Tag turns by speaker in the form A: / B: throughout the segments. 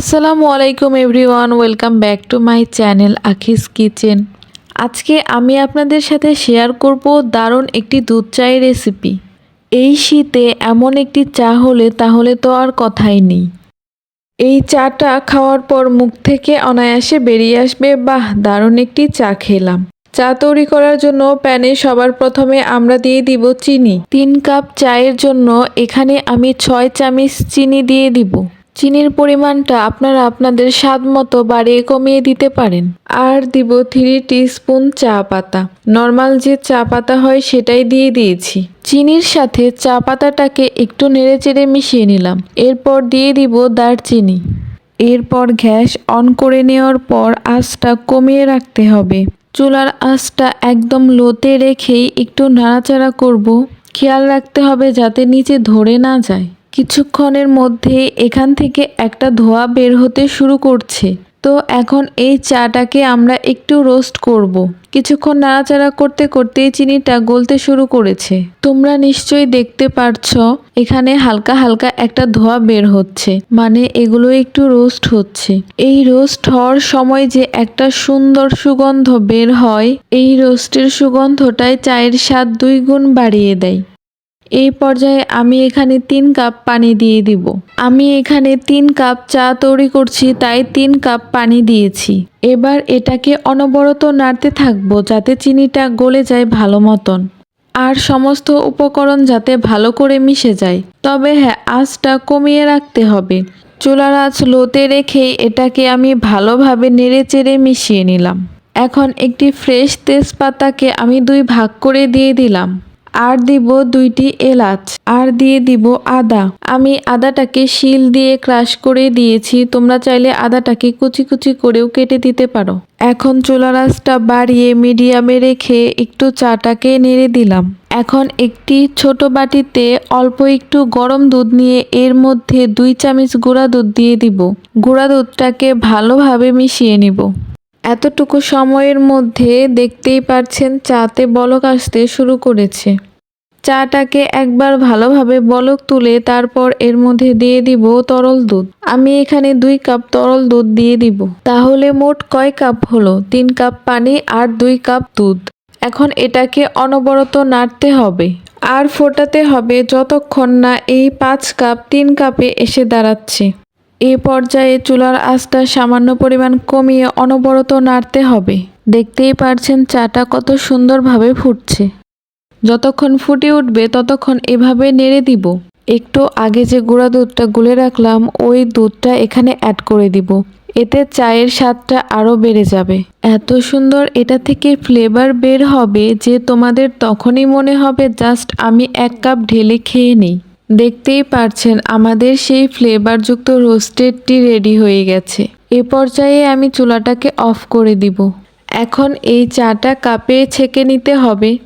A: আসসালামু আলাইকুম everyone, welcome back to my channel Akhi's kitchen. আজকে আমি আপনাদের সাথে শেয়ার করব দারুণ একটি দুধ চায়ের রেসিপি। এই শীতে এমন একটি চা হলে তাহলে তো আর কথাই নেই। এই চাটা খাওয়ার পর মুখ থেকে অনায়াসে বেরিয়ে আসবে, বাহ, দারুণ একটি চা খেলাম। চা তৈরি করার জন্য প্যানে সবার প্রথমে আমরা দিয়ে দিব চিনি। তিন কাপ চায়ের জন্য এখানে আমি ছয় চামচ চিনি দিয়ে দিব। চিনির পরিমাণটা আপনারা আপনাদের স্বাদ মতো বাড়িয়ে কমিয়ে দিতে পারেন। আর দিব থ্রি স্পুন চা পাতা। নর্মাল যে চা পাতা হয় সেটাই দিয়ে দিয়েছি। চিনির সাথে চা পাতাটাকে একটু নেড়েচেড়ে মিশিয়ে নিলাম। এরপর দিয়ে দিব দারচিনি। এরপর গ্যাস অন করে নেওয়ার পর আঁচটা কমিয়ে রাখতে হবে। চুলার আঁচটা একদম লোতে রেখেই একটু নাড়াচাড়া করব। খেয়াল রাখতে হবে যাতে নিচে ধরে না যায়। কিছুক্ষণের মধ্যে এখান থেকে একটা ধোয়া বের হতে শুরু করছে। তো এখন এই চাটাকে আমরা একটু রোস্ট করব। কিছুক্ষণ নাড়াচাড়া করতে করতে চিনিটা গলতে শুরু করেছে। তোমরা নিশ্চয়ই দেখতে পারছ, এখানে হালকা হালকা একটা ধোয়া বের হচ্ছে। মানে এগুলো একটু রোস্ট হচ্ছে। এই রোস্ট হওয়ার সময় যে একটা সুন্দর সুগন্ধ বের হয়, এই রোস্টের সুগন্ধটাই চায়ের স্বাদ দুই গুণ বাড়িয়ে দেয়। এই পর্যায়ে আমি এখানে তিন কাপ পানি দিয়ে দিব। আমি এখানে তিন কাপ চা তৈরি করছি, তাই তিন কাপ পানি দিয়েছি। এবার এটাকে অনবরত নাড়তে থাকব যাতে চিনিটা গলে যায় ভালো মতন। আর সমস্ত উপকরণ যাতে ভালো করে মিশে যায়। তবে হ্যাঁ আঁচটা কমিয়ে রাখতে হবে। চুলার আঁচ লোতে রেখে এটাকে আমি ভালোভাবে নেড়ে চেড়ে মিশিয়ে নিলাম। এখন একটি ফ্রেশ তেজপাতাকে আমি দুই ভাগ করে দিয়ে দিলাম। আর দিব দুইটি এলাচ, আর দিয়ে দিব আদা। আমি আদাটাকে শিল দিয়ে ক্রাশ করে দিয়েছি, তোমরা চাইলে আদাটাকে কুচি কুচি করেও কেটে দিতে পারো। এখন চুলা রাসটা বাড়িয়ে মিডিয়ামে রেখে একটু চাটাকে নেড়ে দিলাম। এখন একটি ছোট বাটিতে অল্প একটু গরম দুধ নিয়ে এর মধ্যে দুই চামচ গুঁড়া দুধ দিয়ে দিব। গুঁড়া দুধটাকে ভালোভাবে মিশিয়ে নিব। এতটুকু সময়ের মধ্যে দেখতেই পারছেন চাতে বলক আসতে শুরু করেছে। চাটাকে একবার ভালোভাবে বলক তুলে তারপর এর মধ্যে দিয়ে দিব তরল দুধ। আমি এখানে দুই কাপ তরল দুধ দিয়ে দিব। তাহলে মোট কয় কাপ হলো? তিন কাপ পানি আর দুই কাপ দুধ। এখন এটাকে অনবরত নাড়তে হবে। আর ফোটাতে হবে যতক্ষণ না এই পাঁচ কাপ তিন কাপে এসে দাঁড়াচ্ছে। এই পর্যায়ে চুলার আঁচটা সামান্য পরিমাণ কমিয়ে অনবরত নাড়তে হবে। দেখতেই পারছেন চাটা কত সুন্দরভাবে ফুটছে। যতক্ষণ ফুটে উঠবে, ততক্ষণ এভাবে নেড়ে দিব। একটু আগে যে গুঁড়া দুধটা গুলে রাখলাম, ওই দুধটা এখানে অ্যাড করে দিব। এতে চায়ের স্বাদটা আরও বেড়ে যাবে। এত সুন্দর এটা থেকে ফ্লেভার বের হবে যে তোমাদের তখনই মনে হবে, জাস্ট আমি এক কাপ ঢেলে খেয়ে নিই। দেখতেই পারছেন, আমাদের সেই ফ্লেভারযুক্ত রোস্টেডটি রেডি হয়ে গেছে। এ পর্যায়ে আমি চুলাটাকে অফ করে দিব। এখন এই চাটা কাপে ছেঁকে নিতে হবে।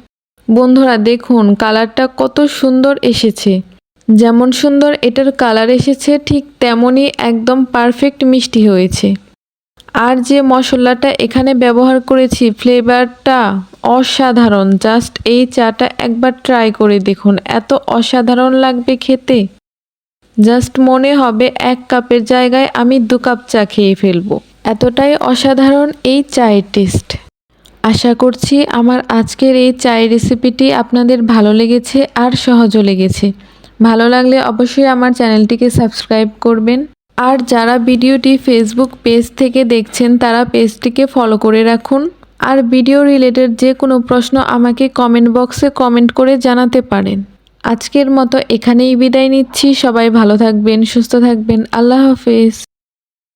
A: বন্ধুরা, দেখুন কালারটা কত সুন্দর এসেছে। যেমন সুন্দর এটার কালার এসেছে, ঠিক তেমনই একদম পারফেক্ট মিষ্টি হয়েছে। আর যে মশলাটা এখানে ব্যবহার করেছি ফ্লেভারটা অসাধারণ। জাস্ট এই চাটা একবার ট্রাই করে দেখুন, এত অসাধারণ লাগবে খেতে। জাস্ট মনে হবে এক কাপের জায়গায় আমি দু কাপ চা খেয়ে ফেলব। এতটাই অসাধারণ এই চায়ের টেস্ট। আশা করছি আমার আজকের এই চায়ের রেসিপিটি আপনাদের ভালো লেগেছে আর সহজও লেগেছে। ভালো লাগলে অবশ্যই আমার চ্যানেলটিকে সাবস্ক্রাইব করবেন। আর যারা ভিডিওটি ফেসবুক পেজ থেকে দেখছেন, তারা পেজটিকে ফলো করে রাখুন। আর ভিডিও রিলেটেড যে কোনো প্রশ্ন আমাকে কমেন্ট বক্সে কমেন্ট করে জানাতে পারেন। আজকের মতো এখানেই বিদায় নিচ্ছি। সবাই ভালো থাকবেন, সুস্থ থাকবেন। আল্লাহ হাফেজ।